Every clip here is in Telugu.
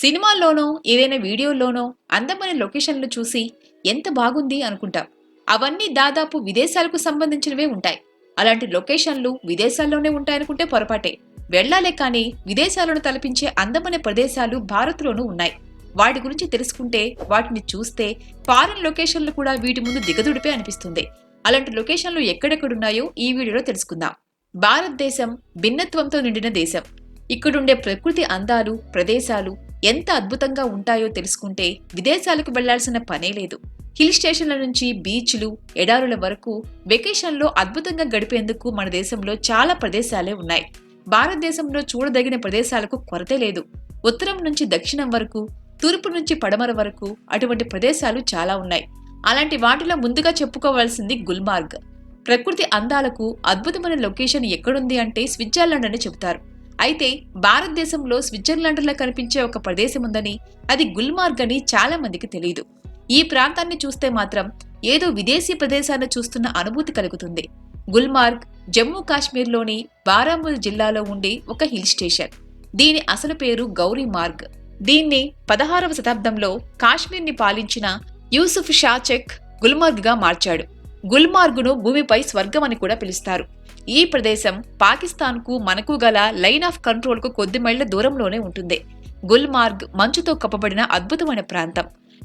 సినిమాల్లోనో ఏదైనా వీడియోల్లోనో అందమైన లొకేషన్లు చూసి ఎంత బాగుంది అనుకుంటాం. అవన్నీ దాదాపు విదేశాలకు సంబంధించినవే ఉంటాయి. అలాంటి లొకేషన్లు విదేశాల్లోనే ఉంటాయనుకుంటే పొరపాటే. వెళ్ళాలే కానీ విదేశాలను తలపించే అందమైన ప్రదేశాలు భారత్లోనూ ఉన్నాయి. వాటి గురించి తెలుసుకుంటే వాటిని చూస్తే ఫారిన్ లొకేషన్లు కూడా వీటి ముందు దిగదుడిపే అనిపిస్తుంది. అలాంటి లొకేషన్లు ఎక్కడెక్కడున్నాయో ఈ వీడియోలో తెలుసుకుందాం. భారతదేశం భిన్నత్వంతో నిండిన దేశం. ఇక్కడుండే ప్రకృతి అందాలు ప్రదేశాలు ఎంత అద్భుతంగా ఉంటాయో తెలుసుకుంటే విదేశాలకు వెళ్ళాల్సిన పనే లేదు. హిల్ స్టేషన్ల నుంచి బీచ్లు ఎడారుల వరకు వెకేషన్లో అద్భుతంగా గడిపేందుకు మన దేశంలో చాలా ప్రదేశాలే ఉన్నాయి. భారతదేశంలో చూడదగిన ప్రదేశాలకు కొరతే లేదు. ఉత్తరం నుంచి దక్షిణం వరకు తూర్పు నుంచి పడమర వరకు అటువంటి ప్రదేశాలు చాలా ఉన్నాయి. అలాంటి వాటిలో ముందుగా చెప్పుకోవాల్సింది గుల్మార్గ్. ప్రకృతి అందాలకు అద్భుతమైన లొకేషన్ ఎక్కడుంది అంటే స్విట్జర్లాండ్ అని చెబుతారు. అయితే భారతదేశంలో స్విట్జర్లాండ్లో కనిపించే ఒక ప్రదేశం ఉందని అది గుల్మార్గ్ అని చాలా మందికి తెలియదు. ఈ ప్రాంతాన్ని చూస్తే మాత్రం ఏదో విదేశీ ప్రదేశాన్ని చూస్తున్న అనుభూతి కలుగుతుంది. గుల్మార్గ్ జమ్మూ కాశ్మీర్లోని బారాముల్ జిల్లాలో ఉండే ఒక హిల్ స్టేషన్. దీని అసలు పేరు గౌరీ మార్గ్. దీన్ని పదహారవ శతాబ్దంలో కాశ్మీర్ని పాలించిన యూసుఫ్ షాచెక్ గుల్మార్గ్గా మార్చాడు. గుల్మార్గును భూమిపై స్వర్గం అని కూడా పిలుస్తారు. ఈ ప్రదేశం పాకిస్తాన్కు మనకు గల లైన్ ఆఫ్ కంట్రోల్కు కొద్ది మైళ్ళ దూరంలోనే ఉంటుంది. గుల్మార్గ్ మంచుతో కప్పబడిన అద్భుతమైన ప్రాంతం.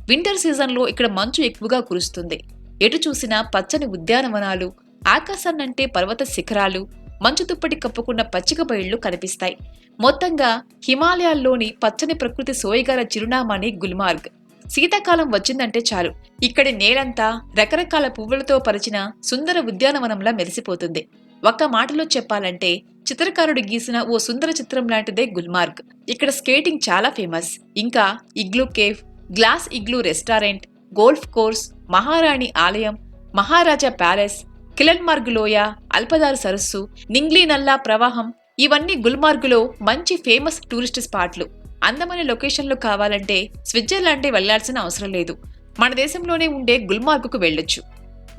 వింటర్ సీజన్లో ఇక్కడ మంచు ఎక్కువగా కురుస్తుంది. ఎటు చూసినా పచ్చని ఉద్యానవనాలు ఆకాశాన్నంటే పర్వత శిఖరాలు మంచు తుప్పటి కప్పుకున్న పచ్చిక బయళ్ళు కనిపిస్తాయి. మొత్తంగా హిమాలయాల్లోని పచ్చని ప్రకృతి సోయగాల చిరునామాని గుల్మార్గ్. శీతాకాలం వచ్చిందంటే చాలు. ఇక్కడి నేలంతా రకరకాల పువ్వులతో పరిచిన సుందర ఉద్యానవనంలా మెరిసిపోతుంది. ఒక్క మాటలో చెప్పాలంటే చిత్రకారుడు గీసిన ఓ సుందర చిత్రం లాంటిదే గుల్మార్గ్. ఇక్కడ స్కేటింగ్ చాలా ఫేమస్. ఇంకా igloo cave glass igloo restaurant golf course Maharani ఆలయం మహారాజా ప్యాలెస్ కిలన్మార్గ్ లోయ అల్పదారు సరస్సు నింగ్లీ నల్లా ప్రవాహం ఇవన్నీ గుల్మార్గులో మంచి ఫేమస్ టూరిస్ట్ స్పాట్లు. అందమైన లొకేషన్లు కావాలంటే స్విట్జర్లాండ్ వెళ్ళాల్సిన అవసరం లేదు. మన దేశంలోనే ఉండే గుల్మార్గుకు వెళ్ళొచ్చు.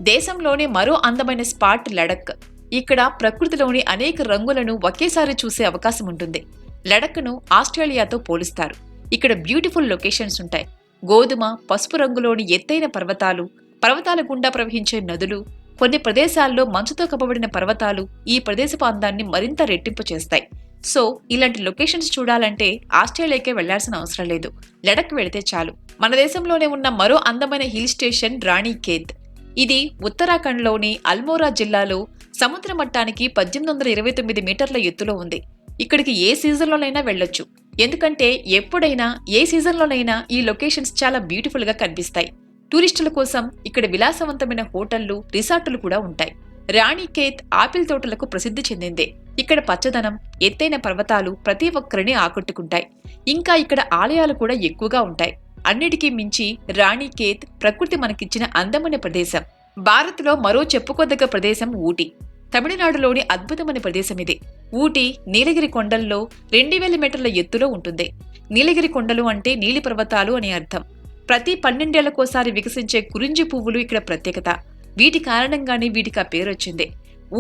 దేశంలోనే మరో అందమైన స్పాట్ లడక్. ఇక్కడ ప్రకృతిలోని అనేక రంగులను ఒకేసారి చూసే అవకాశం ఉంటుంది. లడక్ను ఆస్ట్రేలియాతో పోలుస్తారు. ఇక్కడ బ్యూటిఫుల్ లొకేషన్స్ ఉంటాయి. గోధుమ పసుపు రంగులోని ఎత్తైన పర్వతాలు పర్వతాల గుండా ప్రవహించే నదులు కొన్ని ప్రదేశాల్లో మంచుతో కప్పబడిన పర్వతాలు ఈ ప్రదేశపు అందాన్ని మరింత రెట్టింపు చేస్తాయి. సో ఇలాంటి లొకేషన్స్ చూడాలంటే ఆస్ట్రేలియాకే వెళ్ళాల్సిన అవసరం లేదు. లడక్ వెళితే చాలు. మన దేశంలోనే ఉన్న మరో అందమైన హిల్ స్టేషన్ రాణిఖేత్ ఇది ఉత్తరాఖండ్లోని అల్మోరా జిల్లాలో సముద్ర మట్టానికి పద్దెనిమిది వందల ఇరవై తొమ్మిది మీటర్ల ఎత్తులో ఉంది. ఇక్కడికి ఏ సీజన్లోనైనా వెళ్ళొచ్చు. ఎందుకంటే ఎప్పుడైనా ఏ సీజన్లోనైనా ఈ లొకేషన్స్ చాలా బ్యూటిఫుల్గా కనిపిస్తాయి. టూరిస్టుల కోసం ఇక్కడ విలాసవంతమైన హోటళ్ళు రిసార్టులు కూడా ఉంటాయి. రాణికేత్ ఆపిల్ తోటలకు ప్రసిద్ధి చెందిందే. ఇక్కడ పచ్చదనం ఎత్తైన పర్వతాలు ప్రతి ఒక్కరిని ఆకట్టుకుంటాయి. ఇంకా ఇక్కడ ఆలయాలు కూడా ఎక్కువగా ఉంటాయి. అన్నిటికీ మించి రాణికేత్ ప్రకృతి మనకిచ్చిన అందమైన ప్రదేశం. భారత్లో మరో చెప్పుకోదగ్గ ప్రదేశం ఊటీ. తమిళనాడులోని అద్భుతమైన ప్రదేశం ఇది. ఊటీ నీలగిరి కొండల్లో రెండు వేల మీటర్ల ఎత్తులో ఉంటుంది. నీలగిరి కొండలు అంటే నీలి పర్వతాలు అని అర్థం. ప్రతి పన్నెండేళ్ళకోసారి వికసించే కురింజి పువ్వులు ఇక్కడ ప్రత్యేకత. వీటి కారణంగానే వీటికి ఆ పేరు వచ్చింది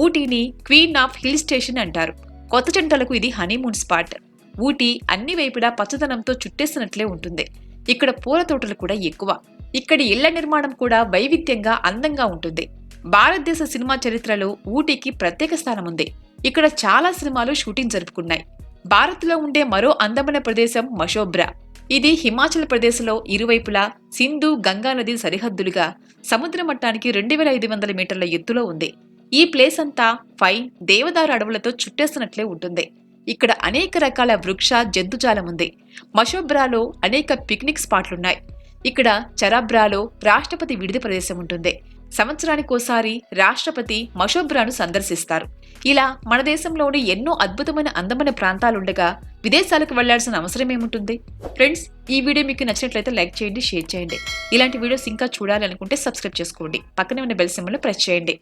ఊటీని క్వీన్ ఆఫ్ హిల్ స్టేషన్ అంటారు. కొత్త జంటలకు ఇది హనీమూన్ స్పాట్. ఊటీ అన్ని వైపులా పచ్చదనంతో చుట్టేసినట్లే ఉంటుంది. ఇక్కడ పూల తోటలు కూడా ఎక్కువ. ఇక్కడి ఇళ్ళ నిర్మాణం కూడా వైవిధ్యంగా అందంగా ఉంటుంది. భారతదేశ సినిమా చరిత్రలో ఊటీకి ప్రత్యేక స్థానం ఉంది. ఇక్కడ చాలా సినిమాలు షూటింగ్ జరుపుకున్నాయి. భారత్లో ఉండే మరో అందమైన ప్రదేశం మషోబ్రా ఇది హిమాచల్ ప్రదేశ్లో ఇరువైపులా సింధు గంగా నది సరిహద్దులుగా సముద్ర మట్టానికి రెండు వేల ఐదు వందల మీటర్ల ఎత్తులో ఉంది. ఈ ప్లేస్ అంతా ఫైన్ దేవదారు అడవులతో చుట్టేస్తున్నట్లే ఉంటుంది. ఇక్కడ అనేక రకాల వృక్ష జంతుజాలం ఉంది. మషోబ్రాలో అనేక పిక్నిక్ స్పాట్లున్నాయి. ఇక్కడ చరాబ్రాలో రాష్ట్రపతి విడిది ప్రదేశం ఉంటుంది. సంవత్సరానికోసారి రాష్ట్రపతి మషోబ్రాను సందర్శిస్తారు. ఇలా మన దేశంలోని ఎన్నో అద్భుతమైన అందమైన ప్రాంతాలుండగా విదేశాలకు వెళ్ళాల్సిన అవసరం ఏముంటుంది ఫ్రెండ్స్ ఈ వీడియో మీకు నచ్చినట్లయితే లైక్ చేయండి షేర్ చేయండి. ఇలాంటి వీడియోస్ ఇంకా చూడాలనుకుంటే సబ్స్క్రైబ్ చేసుకోండి. పక్కనే ఉన్న బెల్ సింబల్ ప్రెస్ చేయండి.